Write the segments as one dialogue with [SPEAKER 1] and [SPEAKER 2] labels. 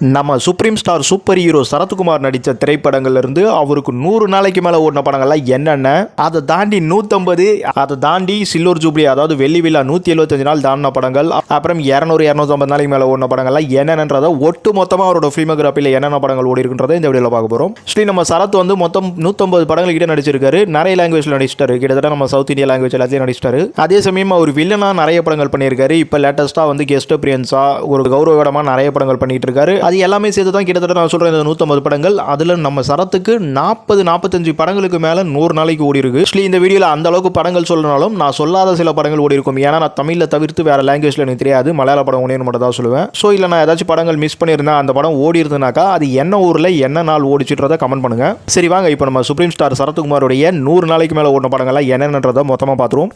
[SPEAKER 1] நம்ம supreme star super hero Sarathkumar நடித்த திரைப்படங்கள்லேருந்து அவருக்கு நூறு நாளைக்கு மேலே ஓடின படங்கள்லாம் என்னென்ன? அதை தாண்டி நூற்றம்பது அதை தாண்டி சில்லூர் ஜூப்ளி அதாவது வெள்ளி விழா நூற்றி எழுபத்தஞ்சு நாள் தாண்டின படங்கள் அப்புறம் இரநூறு இரநூத்தம்பது நாளைக்கு மேலே ஓடின படங்கள்லாம் என்னென்னன்றதை ஒட்டு மொத்தமாக அவரோட ஃபிலிமோகிராஃபியில் என்னென்ன படங்கள் ஓடி இருக்கின்றதை இந்த வீடியோவில் பார்க்க போகிறோம் ஸ்ரீ நம்ம சரத் வந்து மொத்தம் நூற்றம்பது படங்கள் கிட்ட நடிச்சிருக்காரு. நிறைய லாங்குவேஜில் நடிச்சிட்டாரு. கிட்டத்தட்ட நம்ம சவுத் இந்தியா லாங்குவேஜ் எல்லாத்தையும் நடிச்சிட்டாரு. அதே சமயம் அவர் வில்லனாக நிறைய படங்கள் பண்ணியிருக்காரு. இப்போ லேட்டஸ்ட்டாக வந்து கெஸ்ட் அப்பியன்ஸா ஒரு கௌரவமாக நிறைய படங்கள் பண்ணிட்டு இருக்காரு. அது எல்லாமே சேர்த்து தான் கிட்டத்தட்ட நான் சொல்கிறேன் இந்த நூற்றம்பது படங்கள். அதில் நம்ம சரத்துக்கு நாற்பது நாற்பத்தஞ்சு படங்களுக்கு மேலே நூறு நாளைக்கு ஓடி இருக்கு ஆக்சுவலி இந்த வீடியோவில் அந்த அளவுக்கு படங்கள் சொல்லனாலும் நான் சொல்லாத சில படங்கள் ஓடி இருக்கும் ஏன்னா நான் தமிழில் தவிர்த்து வேறு லாங்குவேஜில் எனக்கு தெரியாது. மலையாள படம் ஒன்று மட்டும் தான் சொல்லுவேன். ஸோ இல்லை நான் ஏதாச்சும் படங்கள் மிஸ் பண்ணியிருந்தேன் அந்த படம் ஓடி இருந்ததுனாக்கா அது என்ன ஊரில் என்ன நாள் ஓடிச்சுன்றதை கமெண்ட் பண்ணுங்கள் சரி வாங்க இப்போ நம்ம சுப்ரீம் ஸ்டார் சரத்குமாருடைய நூறு நாளைக்கு மேலே ஓடின படங்கள்லாம் என்னென்னன்றதை மொத்தமாக பார்த்துருவோம்.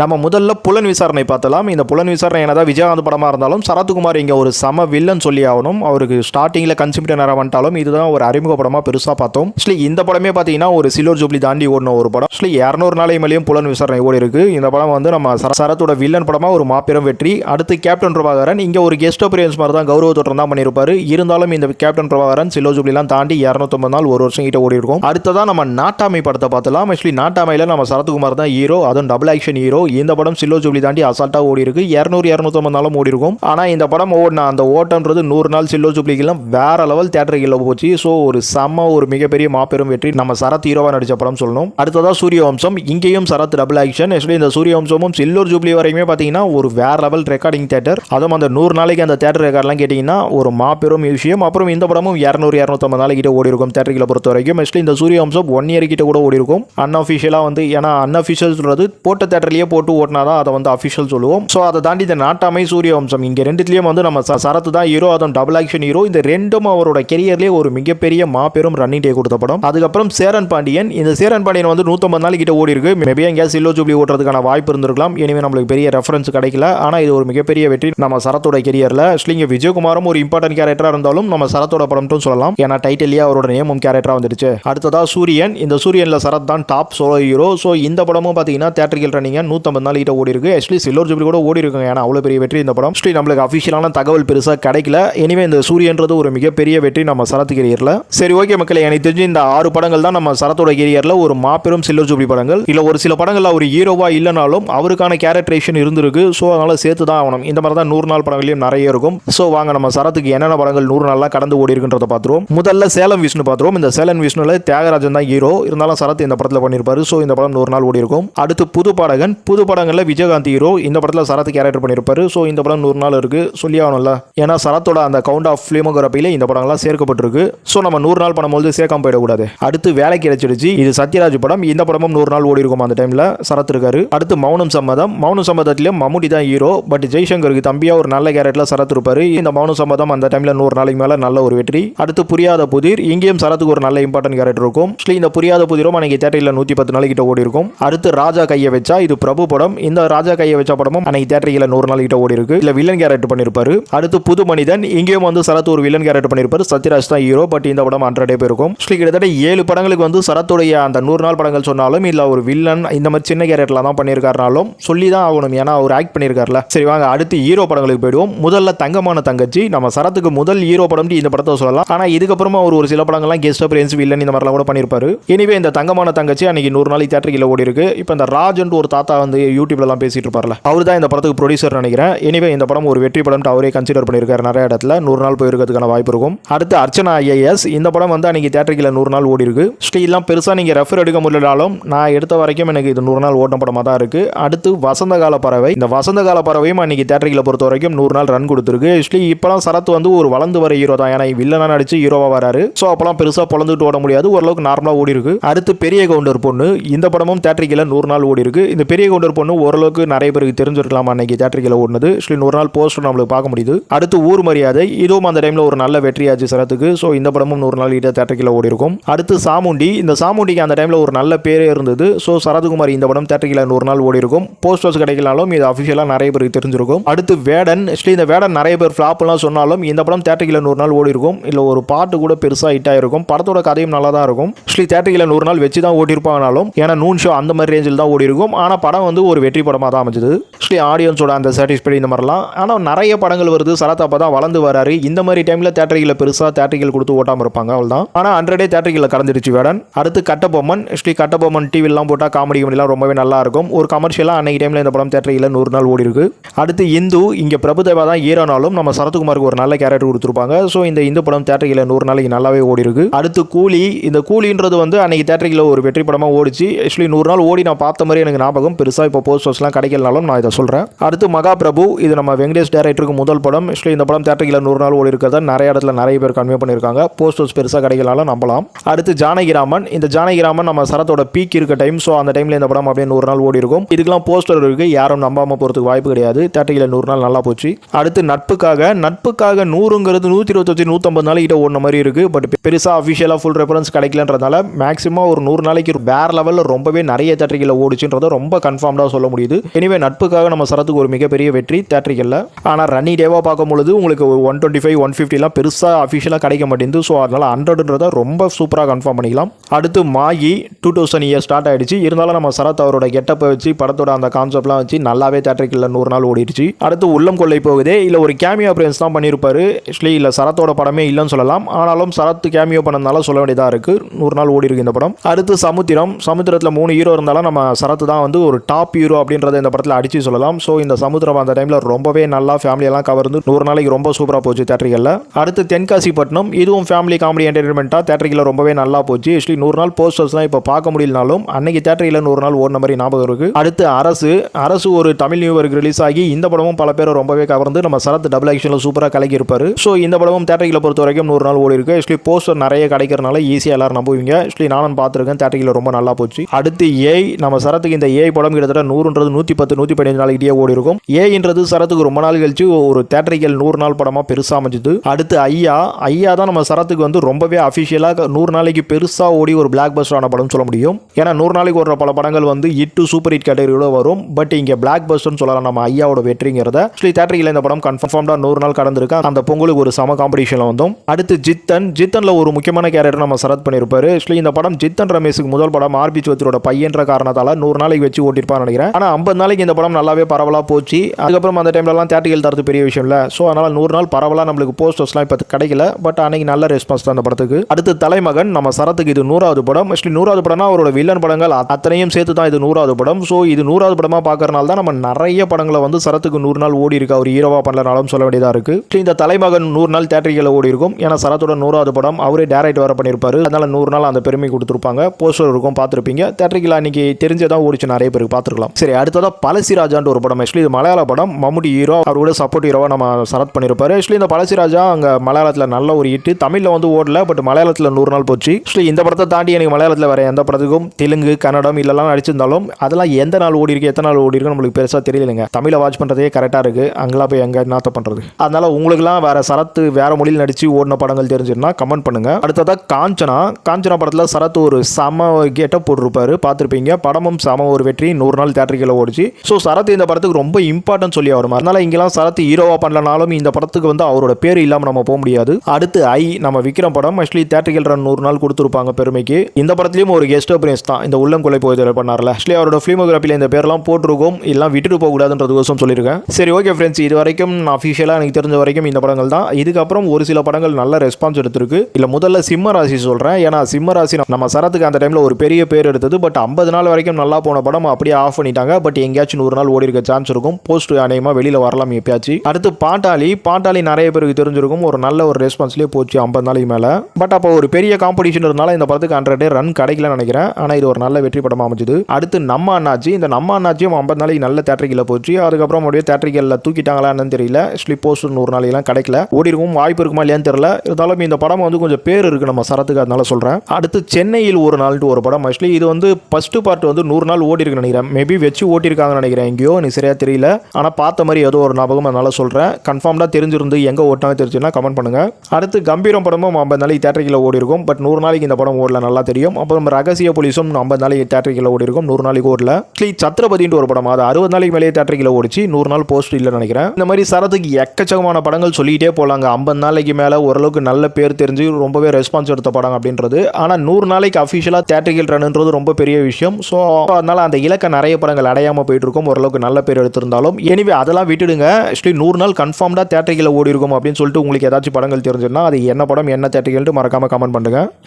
[SPEAKER 1] நம்ம முதல்ல புலன் விசாரணை பார்த்தலாம். இந்த புலன் விசாரணை என்னதான் விஜயகாந்த் படமாக இருந்தாலும் சரத்குமார் இங்கே ஒரு சம வில்லன் சொல்லி ஆகணும். அவருக்கு ஸ்டார்டிங்கில் கன்சிமிட்ட நேரம் வந்துட்டாலும் இதுதான் ஒரு அறிமுக படமாக பெருசாக பார்த்தோம். ஆக்சுவலி இந்த படமே பார்த்தீங்கன்னா ஒரு சிலோர் ஜூப்ளி தாண்டி ஓடின ஒரு படம். ஆக்சுவலி இரநூறு நாளை மேலேயும் புலன் விசாரணை ஓடி இருக்கு. இந்த படம் வந்து நம்ம சரத்தோட வில்லன் படமாக ஒரு மாபெரும் வெற்றி. அடுத்து கேப்டன் பிரபாகரன் இங்கே ஒரு கெஸ்ட் அப்பியன்ஸ் மாதிரி தான் கௌரவ தொடர்ந்து தான் பண்ணியிருப்பாரு. இருந்தாலும் இந்த கேப்டன் பிரபாகரன் சிலோர் ஜூப்ளிலாம் தாண்டி இரநூத்தொம்பது நாள் ஒரு வருஷம் கிட்ட ஓடி இருக்கும். அடுத்ததான் நம்ம நாட்டாமை படத்தை பார்த்தலாம். ஆக்சுவலி நாட்டாமையில் நம்ம சரத்குமார் தான் ஹீரோ அதுவும் டபுள் ஆக்ஷன் ஹீரோ இந்த படம் சில்லோ ஜூப்ளி தாண்டி அசால்ட்டாக ஓடி இருக்கு இரநூறு இரநூத்தம்பது நாளும் ஓடி இருக்கும் ஆனால் இந்த படம் ஓடின அந்த ஓட்டன்றது நூறு நாள் சில்லோ ஜூப்ளிக்கெல்லாம் வேற லெவல் தேட்டருக்குள்ள போச்சு. ஸோ ஒரு செம்ம ஒரு மிகப்பெரிய மாபெரும் வெற்றி. நம்ம சரத் ஹீரோவாக நடிச்ச படம் சொல்லணும். அடுத்ததா சூரிய வம்சம். இங்கேயும் சரத் டபுள் ஆக்ஷன் ஆக்சுவலி இந்த சூரிய வம்சமும் சில்லூர் ஜூப்ளி வரைக்குமே பார்த்தீங்கன்னா ஒரு வேற லெவல் ரெக்கார்டிங் தேட்டர் அதுவும் அந்த நூறு நாளைக்கு அந்த தேட்டர் ரெக்கார்ட்லாம் கேட்டிங்கன்னா ஒரு மாபெரும் விஷயம். அப்புறம் இந்த படமும் இரநூறு இரநூத்தம்பது நாளைக்கிட்ட ஓடி இருக்கும் தேட்டர்களை பொறுத்த வரைக்கும். ஆக்சுவலி இந்த சூரிய வம்சம் ஒன் இயர் கிட்ட கூட ஓடி இருக்கும் அன்அஃபிஷியலாக வந்து ஏன்னா அன்அஃபிஷியல் சொல்கிறது போட்ட தேட்டர்லேயே போட்டு ஓட்டினா தான் அதை வந்து அஃபிஷியல் சொல்லுவோம். ஸோ அதை தாண்டி இந்த நாட்டாமை சூரிய வம்சம் இங்கே ரெண்டுத்துலேயும் வந்து நம்ம சரத்து சரத் தான் ஹீரோ அதுவும் டபுள் ஆக்ஷன் ஹீரோ இந்த ரெண்டும் அவரோட கெரியர்லேயே ஒரு மிகப்பெரிய மாபெரும் ரன்னிங் டே கொடுத்த படம் அதுக்கப்புறம் சேரன் பாண்டியன். இந்த சேரன் பாண்டியன் வந்து நூற்றம்பது நாள் கிட்ட ஓடி இருக்கு. மேபி எங்கேயா சில்லோ ஜூப்ளி ஓட்டுறதுக்கான வாய்ப்பு இருந்திருக்கலாம். எனவே நம்மளுக்கு பெரிய ரெஃபரன்ஸ் கிடைக்கல. ஆனால் இது ஒரு மிகப்பெரிய வெற்றி நம்ம சரத்தோட கெரியரில் ஸ்லிங்க விஜயகுமாரும் ஒரு இம்பார்ட்டன்ட் கேரக்டராக இருந்தாலும் நம்ம சரத்தோட படம்ட்டும் சொல்லலாம். ஏன்னா டைட்டிலேயே அவரோட நேமும் கேரக்டராக வந்துடுச்சு. அடுத்ததா சூரியன். இந்த சூரியனில் சரத் தான் டாப் சோலோ ஹீரோ ஸோ இந்த படமும் பார்த்தீங்கன்னா தேட்டரிக்கல் ரன்னிங்க நூற்றம்பது நாள் கிட்ட ஓடி இருக்கு ஆக்சுவலி சில்லோர் ஜூப்ளி கூட ஓடி இருக்குங்க ஏன்னா அவ்வளோ பெரிய வெற்றி இந்த படம். ஆக்சுவலி நம்மளுக்கு அஃபிஷியலான தகவல் பெருசாக கிடைக்கல. எனிவே இந்த சூரியன்றது ஒரு மிகப்பெரிய வெற்றி நம்ம சரத் கெரியரில். சரி ஓகே மக்களே. எனக்கு தெரிஞ்சு இந்த ஆறு படங்கள் தான் நம்ம சரத்தோட கெரியரில் ஒரு மாபெரும் சில்லர் ஜூப்ளி படங்கள். இல்லை ஒரு சில படங்கள் அவர் ஹீரோவா இல்லைனாலும் அவருக்கான கேரக்டரேஷன் இருந்திருக்கு. ஸோ அதனால சேர்த்து தான் ஆகணும். இந்த மாதிரி தான் நூறு நாள் படங்களையும் நிறைய இருக்கும். ஸோ வாங்க நம்ம சரத்துக்கு என்னென்ன படங்கள் நூறு நாளாக கடந்து ஓடி இருக்குன்றதை பார்த்துருவோம். முதல்ல சேலம் விஷ்ணு பார்த்துருவோம். இந்த சேலம் விஷ்ணுல தியாகராஜன் தான் ஹீரோ இருந்தாலும் சரத் இந்த படத்தில் பண்ணியிருப்பாரு. ஸோ இந்த படம் நூறு நாள் ஓடி இருக்கும் அடுத்து புது பாடகன் புது படங்களில் விஜயகாந்த் ஹீரோ இந்த படத்தில் சரத் கேரக்டர் பண்ணியிருப்பாரு ஸோ இந்த படம் நூறு நாள் இருக்கு. சொல்லி ஆகணும்ல ஏன்னா சரத்தோட அந்த கவுண்ட் ஆஃப் ஃபிலிமோகிராஃபியில் இந்த படங்கள்லாம் சேர்க்கப்பட்டிருக்கு. ஸோ நம்ம நூறு நாள் பண்ணும்போது சேர்க்காம போயிடக்கூடாது. அடுத்து வேலை கிடைச்சிடுச்சு. இது சத்யராஜ் படம். இந்த படமும் நூறு நாள் ஓடி இருக்கும் அந்த டைம்ல சரத் இருக்காரு. அடுத்து மௌனம் சம்மதம். மௌனம் சம்மதத்திலும் மம்முட்டி தான் ஹீரோ பட் ஜெய்சங்கருக்கு தம்பியா ஒரு நல்ல கேரக்டர்ல சரத் இருப்பாரு. இந்த மௌனம் சம்மதம் அந்த டைம்ல நூறு நாளைக்கு மேல நல்ல ஒரு வெற்றி. அடுத்து புரியாத புதிர். இங்கேயும் சரத்துக்கு ஒரு நல்ல இம்பார்ட்டன்ட் கேரக்டர் இருக்கும். Actually, இந்த புரியாத புதிரும் அன்னைக்கு தேட்டரில் நூற்றி பத்து நாளைக்கிட்ட ஓடி இருக்கும். அடுத்து ராஜா கையை வச்சா இது பிரபு படம் இந்த ராஜா கையை வச்ச படமும் அன்னைக்கு தேட்டரில் நூறு நாள் கிட்ட ஓடி இருக்கு இல்ல வில்லன் கேரக்டர் பண்ணிருப்பாரு அடுத்து புது மனிதன் இங்கேயும் வந்து சரத் ஒரு வில்லன் கேரக்டர் பண்ணிருப்பாரு சத்யராஜ் தான் ஹீரோ பட் இந்த படம் ஹண்ட்ரடே போயிருக்கும். கிட்டத்தட்ட ஏழு படங்களுக்கு வந்து சரத்துடைய அந்த நூறு நாள் படங்கள் சொன்னாலும் இல்ல ஒரு வில்லன் இந்த மாதிரி சின்ன கேரக்டர்ல தான் பண்ணியிருக்காருனாலும் சொல்லி தான் ஆகணும். ஏன்னா அவர் ஆக்ட் பண்ணியிருக்காருல. சரி வாங்க அடுத்து ஹீரோ படங்களுக்கு போயிடுவோம். முதல்ல தங்கமான தங்கச்சி. நம்ம சரத்துக்கு முதல் ஹீரோ படம் இந்த படத்தை சொல்லலாம். ஆனா இதுக்கப்புறமா அவர் ஒரு சில படங்கள்லாம் கெஸ்ட் அப்பியன்ஸ் வில்லன் இந்த மாதிரிலாம் கூட பண்ணியிருப்பாரு. எனிவே இந்த தங்கமான தங்கச்சி அன்னைக்கு நூறு நாளைக்கு தேட்டரில் ஓடி இருக்கு இப்போ இந்த ராஜ் ஒரு தாத்தா வந்து யூடியூப்ல எல்லாம் பேசிட்டு இருப்பார்ல. அவர் தான் இந்த படத்துக்கு ப்ரொடியூசர் நினைக்கிறேன். எனிவே இந்த படம் ஒரு வெற்றி படம் அவரே கன்சிடர் பண்ணியிருக்காரு நிறைய இடத்துல. நூறு நாள் போயிருக்கிறதுக்கான வாய்ப்பு இருக்கும். அடுத்து அர்ச்சனா ஐஏஎஸ். இந்த படம் வந்து அன்னைக்கு தேட்டரில் நூறு நாள் ஓடி இருக்கு ஸ்டீலாம் பெருசாக நீங்கள் ரெஃபர் எடுக்க முடியலாலும் நான் எடுத்த வரைக்கும் எனக்கு இது நூறு நாள் ஓட்டம் படமாக தான் இருக்கு. அடுத்து வசந்த கால பறவை. இந்த வசந்த கால பறவையும் அன்னைக்கு தேட்டரில் பொறுத்த வரைக்கும் நூறு நாள் ரன் கொடுத்துருக்கு. ஆக்சுவலி இப்போலாம் சரத் வந்து ஒரு வளர்ந்து வர ஹீரோ தான். ஏன்னா வில்லனாக நடிச்சு ஹீரோவா வராரு. ஸோ அப்போலாம் பெருசாக பொழந்துட்டு ஓட முடியாது. ஓரளவுக்கு நார்மலாக ஓடி இருக்கு அடுத்து பெரிய கவுண்டர் பொண்ணு. இந்த படமும் தேட்டரிக்கில் நூறு நாள் ஓடி இருக்கு இந்த பெரிய கவுண்டர் பொண்ணு ஓரளவுக்கு நிறைய பேருக்கு தெரிஞ்சிருக்கலாம் அன்னைக்கு தேட்டரிக்கில் ஓடினது. ஸ்லின் ஒரு நாள் போஸ்டர் நம்மளுக்கு பார்க்க முடியுது. அடுத்து ஊர் மரியாதை. இதுவும் அந்த டைமில் ஒரு நல்ல வெற்றியாச்சு சரத்துக்கு. ஸோ இந்த படமும் நூறு நாள் கிட்ட தேட்டரிக்கல ஓடி இருக்கும் அடுத்து சாமுண்டி. இந்த சாமுண்டிக்கு அந்த டைமில் ஒரு நல்ல பேரே இருந்தது. ஸோ சரத்குமார் இந்த படம் தேட்டரிக்கல நூறு நாள் ஓடி இருக்கும் போஸ்டர்ஸ் கிடைக்கலாலும் இது அஃபிஷியலாக நிறைய பேருக்கு தெரிஞ்சிருக்கும். அடுத்து வேடன். ஸ்லி இந்த வேடன் நிறைய பேர் ஃப்ளாப்லாம் சொன்னாலும் இந்த படம் தேட்டரிக்கல நூறு நாள் ஓடி இருக்கும் இல்லை ஒரு பாட்டு கூட பெருசாக ஹிட் ஆயிருக்கும். படத்தோட கதையும் நல்லா தான் இருக்கும். ஸ்லி தேட்டரிக்கல நூறு நாள் வச்சு தான் ஓட்டியிருப்பாங்கனாலும் ஏன்னா நூன் ஷோ அந்த மாதிரி ரேஞ்சில் தான் ஓடி இருக்கும் ஆனால் படம் படம் வந்து ஒரு வெற்றி படமாக தான் அமைஞ்சது. ஸ்ரீ ஆடியன்ஸோட அந்த சாட்டிஸ்ஃபைடு இந்த மாதிரிலாம். ஆனால் நிறைய படங்கள் வருது. சரத் அப்போ தான் வளர்ந்து வராரு. இந்த மாதிரி டைமில் தேட்டரிகளை பெருசாக தேட்டரிகள் கொடுத்து ஓட்டாமல் இருப்பாங்க. அவ்வளோதான் ஆனால் ஹண்ட்ரடே தேட்டரிகளை கலந்துடுச்சு வேடன். அடுத்து கட்டபொம்மன். ஸ்ரீ கட்டபொம்மன் டிவிலாம் போட்டால் காமெடி கமெடிலாம் ரொம்பவே நல்லா இருக்கும். ஒரு கமர்ஷியலாக அன்னைக்கு டைமில் இந்த படம் தேட்டரியில் நூறு நாள் ஓடி இருக்கு அடுத்து இந்து. இங்கே பிரபுதேவா தான் ஹீரோனாலும் நம்ம சரத்குமாருக்கு ஒரு நல்ல கேரக்டர் கொடுத்துருப்பாங்க. ஸோ இந்த இந்து படம் தேட்டரியில் நூறு நாளைக்கு நல்லாவே ஓடி இருக்கு அடுத்து கூலி. இந்த கூலின்றது வந்து அன்னைக்கு தேட்டரியில் ஒரு வெற்றி படமாக ஓடிச்சு. ஆக்சுவலி நூறு நாள் ஓடி நான் பார்த்த மாதிரி எனக்கு ஞாபகம். பெருசு புதுசாக இப்போ போஸ்டர்ஸ்லாம் கிடைக்கலனாலும் நான் இதை சொல்கிறேன் அடுத்து மகாபிரபு இது நம்ம வெங்கடேஷ் டேரக்டருக்கு முதல் படம். ஆக்சுவலி இந்த படம் தேட்டரில் நூறு நாள் ஓடி இருக்கிறத நிறைய இடத்துல நிறைய பேர் கன்வே பண்ணியிருக்காங்க. போஸ்டர்ஸ் பெருசாக கிடைக்கலனாலும் நம்பலாம். அடுத்து ஜானகிராமன். இந்த ஜானகிராமன் நம்ம சரத்தோட பீக் இருக்க டைம் ஸோ அந்த டைமில் இந்த படம் அப்படியே நூறு நாள் ஓடி இருக்கும் இதுக்கெல்லாம் போஸ்டர் இருக்கு. யாரும் நம்பாமல் போகிறதுக்கு வாய்ப்பு கிடையாது. தேட்டரில் நூறு நாள் நல்லா போச்சு. அடுத்து நட்புக்காக நட்புக்காக நூறுங்கிறது நூற்றி இருபத்தஞ்சு நூற்றம்பது நாள் கிட்ட ஓடின மாதிரி இருக்குது பட் பெருசாக அஃபிஷியலாக ஃபுல் ரெஃபரன்ஸ் கிடைக்கலன்றதால மேக்ஸிமம் ஒரு நூறு நாளைக்கு வேற லெவலில் ரொம்பவே நிறைய தேட்டரிகளில் ஓடிச்சுன்றதை ரொம்ப கன்ஃபார்ம் கன்ஃபார்ம்டாக சொல்ல முடியுது. எனிவே நட்புக்காக நம்ம சரத்துக்கு ஒரு மிகப்பெரிய வெற்றி தேட்டரிகளில் ஆனால் ரன்னி டேவாக பார்க்கும் பொழுது உங்களுக்கு ஒன் டுவெண்ட்டி ஃபைவ் ஒன் ஃபிஃப்டிலாம் பெருசாக அஃபிஷியலாக கிடைக்க மாட்டேங்குது. ஸோ அதனால் ஹண்ட்ரட்ன்றதை ரொம்ப சூப்பராக கன்ஃபார்ம் பண்ணிக்கலாம். அடுத்து மாயி டூ தௌசண்ட் இயர் ஸ்டார்ட் ஆயிடுச்சு. இருந்தாலும் நம்ம சரத் அவரோட கெட்டப்பை வச்சு படத்தோட அந்த கான்செப்ட்லாம் வச்சு நல்லாவே தேட்டரிகளில் நூறு நாள் ஓடிடுச்சு. அடுத்து உள்ளம் கொள்ளை போகுதே. இல்லை ஒரு கேமியோ அப்ரியன்ஸ் தான் பண்ணியிருப்பாரு ஆக்சுவலி இல்லை சரத்தோட படமே இல்லைன்னு சொல்லலாம். ஆனாலும் சரத் கேமியோ பண்ணதுனால சொல்ல வேண்டியதாக இருக்குது நூறு நாள் ஓடி இருக்கு இந்த படம். அடுத்து சமுத்திரம். சமுத்திரத்தில் மூணு ஹீரோ இருந்தாலும் நம்ம சரத்து தான் வந்து ஒரு டாப் ஹீரோ அப்படின்றத இந்த படத்தில் அடிச்சு சொல்லலாம். ஸோ இந்த சமுத்திரம் அந்த டைமில் ரொம்பவே நல்லா ஃபேமிலியெல்லாம் கவர்ந்து நூறு நாளைக்கு ரொம்ப சூப்பராக போச்சு தேட்டரிகளில் அடுத்து தென்காசிப்பட்டினம் இதுவும் ஃபேமிலி காமெடி என்டர்டைன்மெண்ட்டாக தேட்டரிகளில் ரொம்பவே நல்லா போச்சு. ஆக்சுவலி நூறு நாள் போஸ்டர்ஸ்லாம் இப்போ பார்க்க முடியலனாலும் அன்னைக்கு தேட்டரியில் நூறு நாள் ஓடின மாதிரி ஞாபகம் இருக்கு. அடுத்து அரசு அரசு ஒரு தமிழ் நியூ இயருக்கு ரிலீஸ் ஆகி இந்த படமும் பல பேரை ரொம்பவே கவர்ந்து நம்ம சரத் டபுள் ஆக்ஷனில் சூப்பராக கலக்கி இருப்பார். ஸோ இந்த படமும் தேட்டரிகளை பொறுத்த வரைக்கும் நூறு நாள் ஓடி இருக்கு. ஆக்சுவலி போஸ்டர் நிறைய கிடைக்கிறனால ஈஸியாக எல்லாரும் நம்புவீங்க. ஆக்சுவலி நானும் பார்த்துருக்கேன் தேட்டரிகளில் ரொம்ப நல்லா போச்சு. அடுத்து ஏஐ நம்ம சரத்துக்கு இந்த ஏஐ படம் கிட்டத்தட்ட நூறுன்றது நூற்றி பத்து நூற்றி பதினஞ்சு நாளைக்கிட்டே ஓடி இருக்கும் ஏன்றது சரத்துக்கு ரொம்ப நாள் கழிச்சு ஒரு தேட்டரிக்கல் நூறு நாள் படமாக பெருசாக அமைஞ்சுது. அடுத்து ஐயா. ஐயா தான் நம்ம சரத்துக்கு வந்து ரொம்பவே அஃபிஷியலாக நூறு நாளைக்கு பெருசாக ஓடி ஒரு பிளாக் பஸ்டரான படம் சொல்ல முடியும். ஏன்னா நூறு நாளைக்கு ஓடுற பல படங்கள் வந்து இட்டு சூப்பர் ஹிட் கேட்டகரியோட வரும். பட் இங்கே பிளாக் பஸ்டர்னு சொல்லலாம் நம்ம ஐயாவோட வெற்றிங்கிறத. ஆக்சுவலி தேட்டரியில் இந்த படம் கன்ஃபார்ம்டாக நூறு நாள் கடந்திருக்கு. அந்த பொங்கலுக்கு ஒரு சம காம்படிஷனில் வந்தோம். அடுத்து ஜித்தன். ஜித்தனில் ஒரு முக்கியமான கேரக்டர் நம்ம சரத் பண்ணியிருப்பாரு. ஆக்சுவலி இந்த படம் ஜித்தன் ரமேஷுக்கு முதல் படம் ஆர்பி சோத்திரோட பையன்ற காரணத்தால் நூறு நாளைக்கு வச்சு ஓட்டிருப்பான்னு நினைக்கிறேன். ஆனால் ஐம்பது நாளைக்கு இந்த படம் நல்லாவே பரவலாக போச்சு. அதுக்கப்புறம் அந்த டைம்லலாம் தேட்டரிகள் தரது பெரிய விஷயம் இல்லை. ஸோ அதனால் நூறு நாள் பரவலாக நம்மளுக்கு போஸ்டர்ஸ்லாம் இப்போ கிடைக்கல. பட் அன்னைக்கு நல்ல ரெஸ்பான்ஸ் தான் அந்த படத்துக்கு. அடுத்து தலைமகன் நம்ம சரத்துக்கு இது நூறாவது படம். ஆக்சுவலி நூறாவது படம்னா அவரோட வில்லன் படங்கள் அத்தனையும் சேர்த்து தான் இது நூறாவது படம். ஸோ இது நூறாவது படமாக பார்க்கறனால தான் நம்ம நிறைய படங்களை வந்து சரத்துக்கு நூறு நாள் ஓடி இருக்கு. அவர் ஹீரோவாக பண்ணலனாலும் சொல்ல வேண்டியதாக இருக்குது இந்த தலைமகன் நூறு நாள் தேட்டரிகளில் ஓடி இருக்கும். ஏன்னா சரத்தோட நூறாவது படம் அவரே டேரக்ட் வர பண்ணியிருப்பாரு அதனால் நூறு நாள் அந்த பெருமை கொடுத்துருப்பாங்க. போஸ்டர் இருக்கும் பார்த்துருப்பீங்க. தேட்டரிகள் அன்னைக்கு தெரிஞ்சதான் ஓடிச்சு நிறைய பேருக்கு. பார்த்துருக்கலாம். சரி அடுத்ததாக பழசிராஜான்ற ஒரு படம். ஆக்சுவலி இது மலையாள படம். மம்முடி ஹீரோ அவர் கூட சப்போர்ட் ஹீரோவாக நம்ம சரத் பண்ணியிருப்பாரு ஆக்சுவலி இந்த பழசிராஜா அங்கே மலையாளத்தில் நல்ல ஒரு ஹிட்டு தமிழில் வந்து ஓடல பட் மலையாளத்தில் நூறு நாள் போச்சு. ஆக்சுவலி இந்த படத்தை தாண்டி எனக்கு மலையாளத்தில் வேறு எந்த படத்துக்கும் தெலுங்கு கன்னடம் இல்லைலாம் நடிச்சிருந்தாலும் அதெல்லாம் எந்த நாள் ஓடி இருக்கு எத்தனை நாள் ஓடி இருக்கு நம்மளுக்கு பெருசாக தெரியலைங்க. தமிழை வாட்ச் பண்ணுறதே கரெக்டாக இருக்குது அங்கெல்லாம் போய் எங்கே நாத்த பண்ணுறது அதனால உங்களுக்குலாம் வேறு சரத்து வேறு மொழியில் நடித்து ஓடின படங்கள் தெரிஞ்சுன்னா கமெண்ட் பண்ணுங்க. அடுத்ததாக காஞ்சனா. காஞ்சனா படத்தில் சரத் ஒரு சம கேட்டப் போட்டிருப்பாரு. பார்த்துருப்பீங்க. படமும் செம ஒரு வெற்றி. நூறு நாள் தேட்டரிகளில் ஓடிச்சு. ஸோ சரத் இந்த படத்துக்கு ரொம்ப இம்பார்ட்டன்ட் சொல்லி ஆகணும் அதனால இங்கெல்லாம் சரத் ஹீரோவா பண்ணலனாலும் இந்த படத்துக்கு வந்து அவரோட பேர் இல்லாமல் நம்ம போக முடியாது. அடுத்து ஐ நம்ம விக்ரம் படம் ஆக்சுவலி தேட்டரிகள் ரன் நூறு நாள் கொடுத்துருப்பாங்க பெருமைக்கு. இந்த படத்துலையும் ஒரு கெஸ்ட் அப்பியன்ஸ் தான். இந்த உள்ளம் கொலை போய் பண்ணார்ல. ஆக்சுவலி அவரோட ஃபிலிமோகிராஃபியில் இந்த பேர்லாம் போட்டிருக்கோம். எல்லாம் விட்டுட்டு போகக்கூடாதுன்றதுக்கோசம் சொல்லியிருக்கேன். சரி ஓகே ஃப்ரெண்ட்ஸ் இது வரைக்கும் நான் அஃபிஷியலாக எனக்கு தெரிஞ்ச வரைக்கும் இந்த படங்கள் தான். இதுக்கப்புறம் ஒரு சில படங்கள் நல்ல ரெஸ்பான்ஸ் எடுத்திருக்கு. இல்லை முதல்ல சிம்ம ராசி சொல்கிறேன் ஏன்னா சிம்ம ராசி நம்ம சரத்துக்கு அந்த டைமில் ஒரு பெரிய பேர் எடுத்தது. பட் ஐம்பது நாள் வரைக்கும் நல்லா போன படம். அப்படியே ஆஃப் பண்ணிட்டாங்க. பட் எங்கேயாச்சும் நூறு நாள் ஓடி இருக்க சான்ஸ் இருக்கும். போஸ்ட் அநேகமாக வெளியில் வரலாம் எப்பயாச்சும் அடுத்து பாட்டாளி. பாட்டாளி நிறைய பேருக்கு தெரிஞ்சிருக்கும். ஒரு நல்ல ஒரு ரெஸ்பான்ஸ்லேயே போச்சு ஐம்பது நாளைக்கு மேலே. பட் அப்போ ஒரு பெரிய காம்படிஷன் இருந்தாலும் இந்த படத்துக்கு ஹண்ட்ரட் ரன் கிடைக்கலன்னு நினைக்கிறேன். ஆனால் இது ஒரு நல்ல வெற்றி படமாக அமைஞ்சுது. அடுத்து நம்ம அண்ணாச்சி. இந்த நம்ம அண்ணாச்சியும் ஐம்பது நாளைக்கு நல்ல தேட்டரிக்கில் போச்சு. அதுக்கப்புறம் அப்படியே தேட்டரிகளில் தூக்கிட்டாங்களா என்னன்னு தெரியல. ஸ்லிப் போஸ்ட் நூறு நாளைக்கெல்லாம் கிடைக்கல. ஓடி இருக்கும் வாய்ப்பு இருக்குமா இல்லையான்னு தெரியல. இருந்தாலும் இந்த படம் வந்து கொஞ்சம் பேர் இருக்கு நம்ம சரத்துக்கு அதனால சொல்கிறேன் அடுத்து சென்னையில் ஒரு நாள்ட்டு ஒரு படம். ஆக்சுவலி இது வந்து ஃபர்ஸ்ட் பார்ட் வந்து நூறு நாள் ஓடி இருக்குன்னு நினைக்கிறேன். மேபி வச்சு ஓட்டியிருக்காங்கன்னு நினைக்கிறேன். எங்கேயோ எனக்கு சரியாக தெரியல. ஆனால் பார்த்த மாதிரி ஏதோ ஒரு ஞாபகம் அதனால சொல்கிறேன் கன்ஃபார்ம்டாக தெரிஞ்சிருந்து எங்கே ஓட்டினாங்க தெரிஞ்சுன்னா கமெண்ட் பண்ணுங்க. அடுத்து கம்பீரம் படமும் ஐம்பது நாளைக்கு தேட்டரிக்கில் ஓடி இருக்கும் பட் நூறு நாளைக்கு இந்த படம் ஓடல நல்லா தெரியும். அப்புறம் ரகசிய போலீஸும் ஐம்பது நாளைக்கு தேட்டரிக்கில் ஓடி இருக்கும் நூறு நாளைக்கு ஓடல. ஸ்லீ சத்ரபதின்ற ஒரு படம்? அது அறுபது நாளைக்கு மேலேயே தேட்டரிக்கில் ஓடிச்சு. நூறு நாள் போஸ்ட் இல்லைன்னு நினைக்கிறேன். இந்த மாதிரி சரத்துக்கு எக்கச்சக்கமான படங்கள் சொல்லிகிட்டே போகலாங்க ஐம்பது நாளைக்கு மேலே ஓரளவுக்கு நல்ல பேர் தெரிஞ்சு ரொம்பவே ரெஸ்பான்ஸ் எடுத்த படம் அப்படின்றது. ஆனால் நூறு நாளைக்கு அஃபிஷியலாக தேட்டரிக்கல் ரன்ன்றது ரொம்ப பெரிய விஷயம். ஸோ அதனால் அந்த இலக்கை நிறைய படங்கள் அடையாமல் போயிட்டு இருக்கும் ஓரளவுக்கு நல்ல பேர் எடுத்திருந்தாலும். எனிவே அதெல்லாம் விட்டுடுங்க. ஆக்சுவலி நூறு நாள் கன்ஃபார்ம்டாக தேட்டரிகளை ஓடி இருக்கும் அப்படின்னு சொல்லிட்டு உங்களுக்கு ஏதாச்சும் படங்கள் தெரிஞ்சுன்னா அது என்ன படம் என்ன தேட்டரிகள்ட்டு மறக்காமல் கமெண்ட் பண்ணுங்கள்